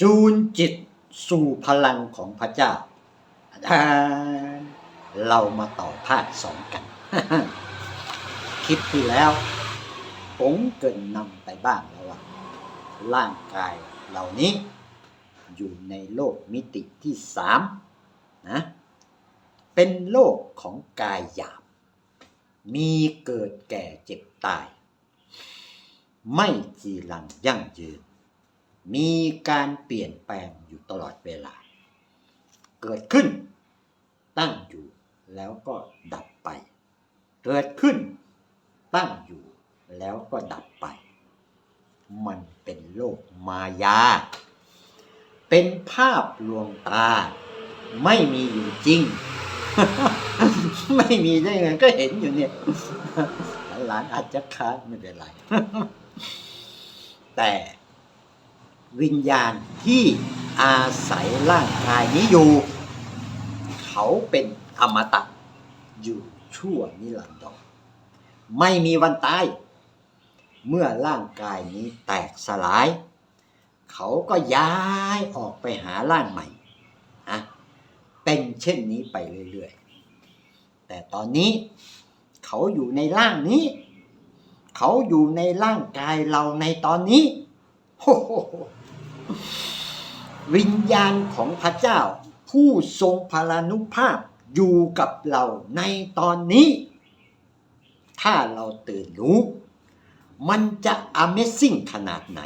จูนจิตสู่พลังของพระเจ้าอ่ารย์เรามาต่อภาคสองกัน คลิปที่แล้วผมเกินนำไปบ้างแล้วว่า ร่างกายเหล่านี้ อยู่ในโลกมิติที่สามนะเป็นโลกของกายหยาบ มีเกิดแก่เจ็บตาย ไม่จีรังยั่งยืน มีการเปลี่ยนแปลงอยู่ตลอดเวลา เกิดขึ้น ตั้งอยู่แล้วก็ดับไป เกิดขึ้น ตั้งอยู่แล้วก็ดับไป มันเป็นโลกมายา เป็นภาพลวงตา ไม่มีอยู่จริง ไม่มีได้ไงก็เห็นอยู่เนี่ยหลานอาจจะค้านไม่เป็นไร แต่ วิญญาณที่อาศัยร่างกายนี้อยู่ เขาเป็นอมตะอยู่ชั่วนิรันดรไม่มีวันตาย เมื่อร่างกายนี้แตกสลาย เขาก็ย้ายออกไปหาร่างใหม่อะเป็นเช่นนี้ไปเรื่อยๆ แต่ตอนนี้เขาอยู่ในร่างนี้ เขาอยู่ในร่างกายเราในตอนนี้โอ้โห วิญญาณของพระเจ้า ผู้ทรงพลานุภาพอยู่กับเราในตอนนี้ ถ้าเราตื่นรู้ มันจะ Amazing ขนาดไหน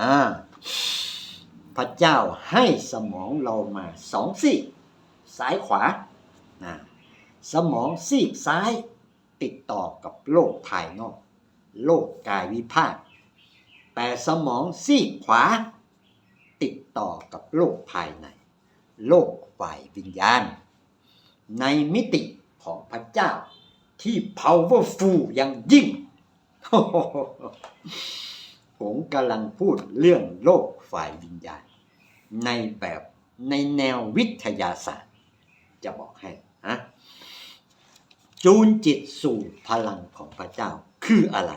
อ่าพระเจ้าให้สมองเรามาสองซีกซ้ายขวาอ่าสมองซีกซ้ายติดต่อกับโลกภายนอก โลกกายวิภาคแต่สมองซีกขวา ต่อกับโลกภายใน โลกฝ่ายวิญญาณ ในมิติของพระเจ้าที่ powerful อย่างยิ่งผมกำลังพูดเรื่องโลกฝ่ายวิญญาณ ในแบบในแนววิทยาศาสตร์ จะบอกให้ฮะจูนจิตสู่พลังของพระเจ้าคืออะไร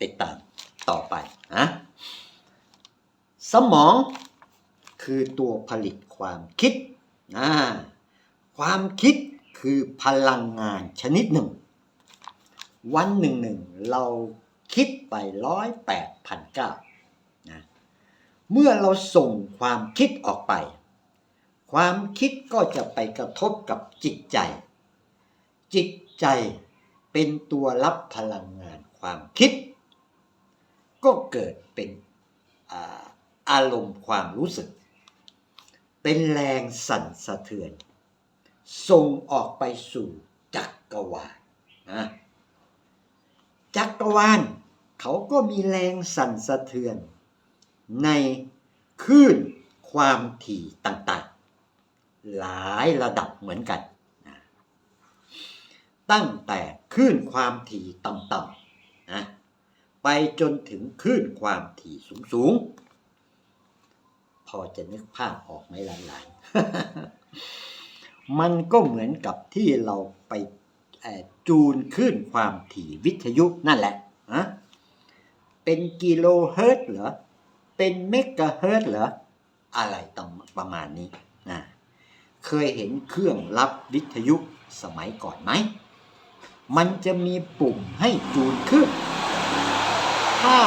ติดตามต่อไปนะ สมองคือตัวผลิตความคิด ความคิดคือพลังงานชนิดหนึ่ง วันหนึ่งหนึ่งเราคิดไปร้อยแปดพันเก้านะเมื่อเราส่งความคิดออกไป ความคิดก็จะไปกระทบกับจิตใจ จิตใจเป็นตัวรับพลังงานความคิด ก็เกิดเป็นอา อารมณ์ความรู้สึก เป็นแรงสั่นสะเทือน ส่งออกไปสู่จักรวาลนะจักรวาลเขาก็มีแรงสั่นสะเทือน ในคลื่นความถี่ต่างๆ หลายระดับเหมือนกันนะตั้งแต่คลื่นความถี่ต่ำๆนะไปจนถึงคลื่นความถี่สูงๆ พอจะนึกภาพออกไหมหลานๆ มันก็เหมือนกับที่เราไปจูนคลื่นความถี่วิทยุนั่นแหละะเป็นกิโลเฮิรตซ์เหรอ เป็นเมกะเฮิรตซ์เหรอ อะไรต่างประมาณนี้นะเคยเห็นเครื่องรับวิทยุสมัยก่อนไหม มันจะมีปุ่มให้จูนคลื่นถ้า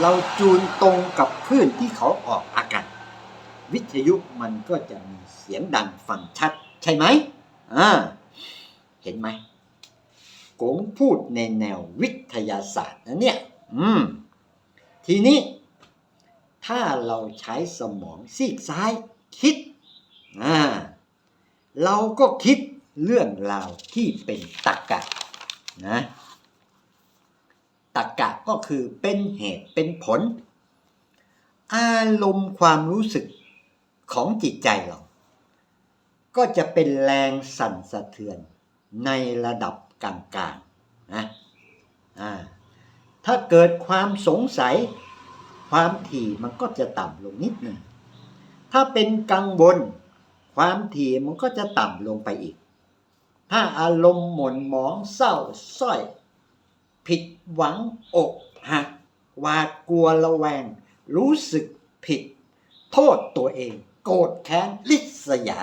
เราจูนตรงกับคลื่นที่เขาออกอากาศ วิทยุมันก็จะมีเสียงดังฟังชัด ใช่ไหมอ่าเห็นไหมกงพูดในแนววิทยาศาสตร์นะเนี่ยอืมทีนี้ ถ้าเราใช้สมองซีกซ้ายคิดอ่าเราก็คิดเรื่องราวที่เป็นตรรกะนะตรรกะก็คือเป็นเหตุเป็นผล อารมณ์ความรู้สึก ของจิตใจเรา ก็จะเป็นแรงสั่นสะเทือนในระดับกลางๆนะอ่าถ้าเกิดความสงสัย ความถี่มันก็จะต่ำลงนิดหนึ่งถ้าเป็นกังวลความถี่มันก็จะต่ำลงไปอีก ถ้าอารมณ์หม่นหมองเศร้าสร้อย ผิดหวังอกหักหวาดกลัวระแวง รู้สึกผิด โทษตัวเอง โกรธแค้นลิษยา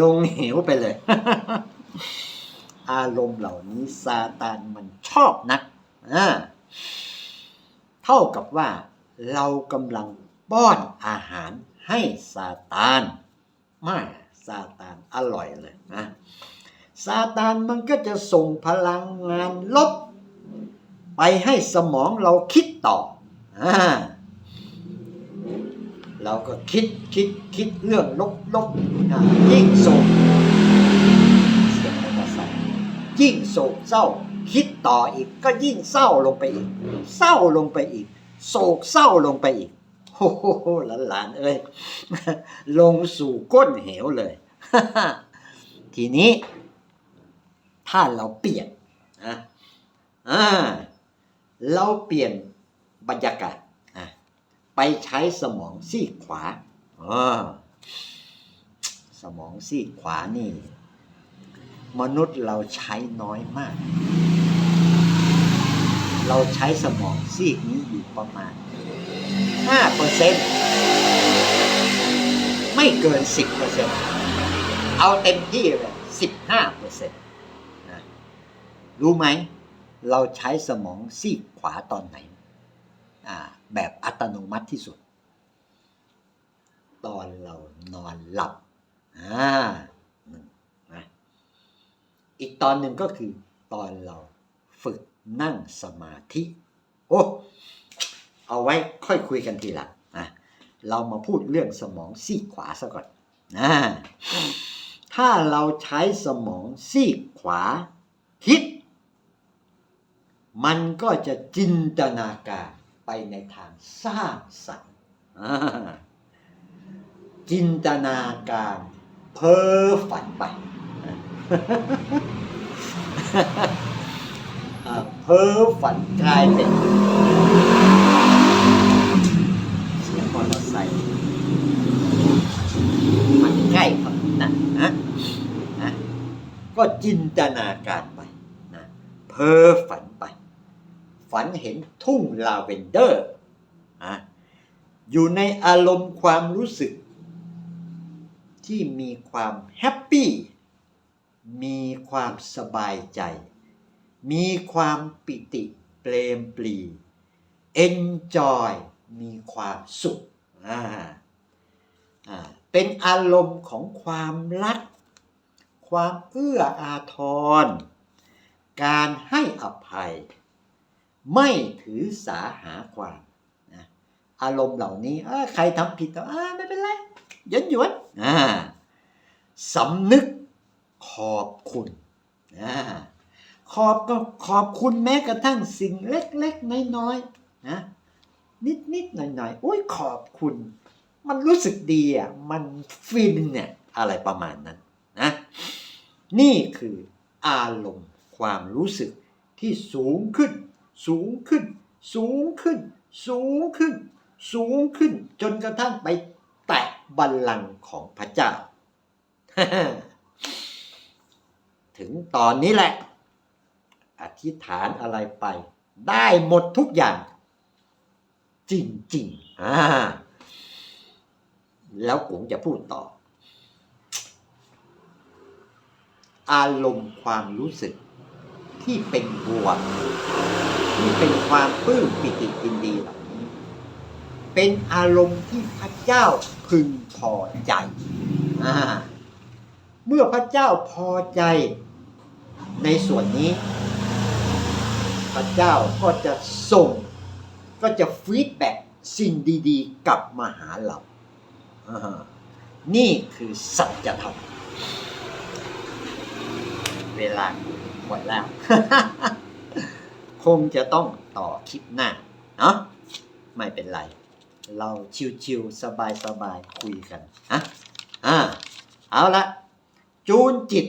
ลงเหวไปเลย อารมณ์เหล่านี้ซาตานมันชอบนักเท่ากับว่าเรากำลังป้อนอาหารให้ซาตานม่ซาตานอร่อยเลยนะซาตานมันก็จะส่งพลังงานลบ ไปให้สมองเราคิดต่ออา เราก็คิดคิดคิดเรื่องลบลบอ่ายิ่งส่งเสียงมอเตอร์ไซค์ยิ่งโศกเศร้า คิดต่ออีกก็ยิ่งเศร้าลงไปอีก เศร้าลงไปอีก โศกเศร้าลงไปอีกโอ้โหหลานๆเอ้ยลงสู่ก้นเหวเลย ทีนี้ ถ้าเราเปลี่ยนนะอ่าเราเปลี่ยนบรรยากาศ ไปใช้สมองซีกขวาอ่าสมองซีกขวานี่ มนุษย์เราใช้น้อยมาก เราใช้สมองซีกนี้อยู่ประมาณ5เปอร์เซ็นต์ไม่เกิน 10เปอร์เซ็นต์เอาเต็มที่เลย 15เปอร์เซ็นต์นะรู้ไหม เราใช้สมองซีกขวาตอนไหน อ่า แบบอัตโนมัติที่สุด ตอนเรานอนหลับอ่าหนึ่งนะอีกตอนหนึ่งก็คือตอนเราฝึกนั่งสมาธิโอ้เอาไว้ค่อยคุยกันทีหลังนะเรามาพูดเรื่องสมองซีกขวาซะก่อนนะถ้าเราใช้สมองซีกขวาคิด มันก็จะจินตนาการ ไปในทางสร้างสรรค์อ่าจินตนาการเพ้อฝันไปอ่าเพ้อฝันกลายเป็นเสียงมอเตอร์ไซค์มันใกล้ครับนะนะนะก็จินตนาการไปนะเพ้อฝันไป ฝันเห็นทุ่งลาเวนเดอร์อยู่ในอารมณ์ความรู้สึก ที่มีความแฮปปี้มีความสบายใจ มีความปิติเปรมปรี enjoy มีความสุขเป็นอารมณ์ของความรัก ความเอื้ออาทร การให้อภัย ไม่ถือสาหาความนะอารมณ์เหล่านี้ใครทำผิดก็อ่ไม่เป็นไรยันหยวนสำนึกขอบคุณอขอบก็ขอบคุณแม้กระทั่งสิ่งเล็กๆ น้อยๆนะนิดนิดหน่อยหน่อยๆโอ้ยขอบคุณ มันรู้สึกดีอะมันฟินเนี่ยอะไรประมาณนั้นนะนี่คืออารมณ์ความรู้สึกที่สูงขึ้น สูงขึ้น สูงขึ้น สูงขึ้น สูงขึ้น จนกระทั่งไปแตะบัลลังก์ของพระเจ้า ถึงตอนนี้แหละ อธิษฐานอะไรไป ได้หมดทุกอย่าง จริงๆอ่าแล้วผมจะพูดต่อ อารมณ์ความรู้สึกที่เป็นบวก ที่เป็นความปลื้มปิติยินดีเหล่านี้ เป็นอารมณ์ที่พระเจ้าพึงพอใจอเมื่อพระเจ้าพอใจในส่วนนี้ พระเจ้าก็จะส่ง ก็จะฟีดแบ็กสิ่งดีๆ กลับมาหาเราอ่านี่คือสัจธรรม เวลาหมดแล้ว คงจะต้องต่อคลิปหน้าเนาะไม่เป็นไร เราชิวๆสบายๆคุยกันอะอ่าเอาละจูนจิต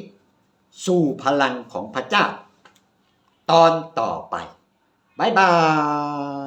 สู่พลังของพระเจ้า ตอนต่อไป บ๊ายบาย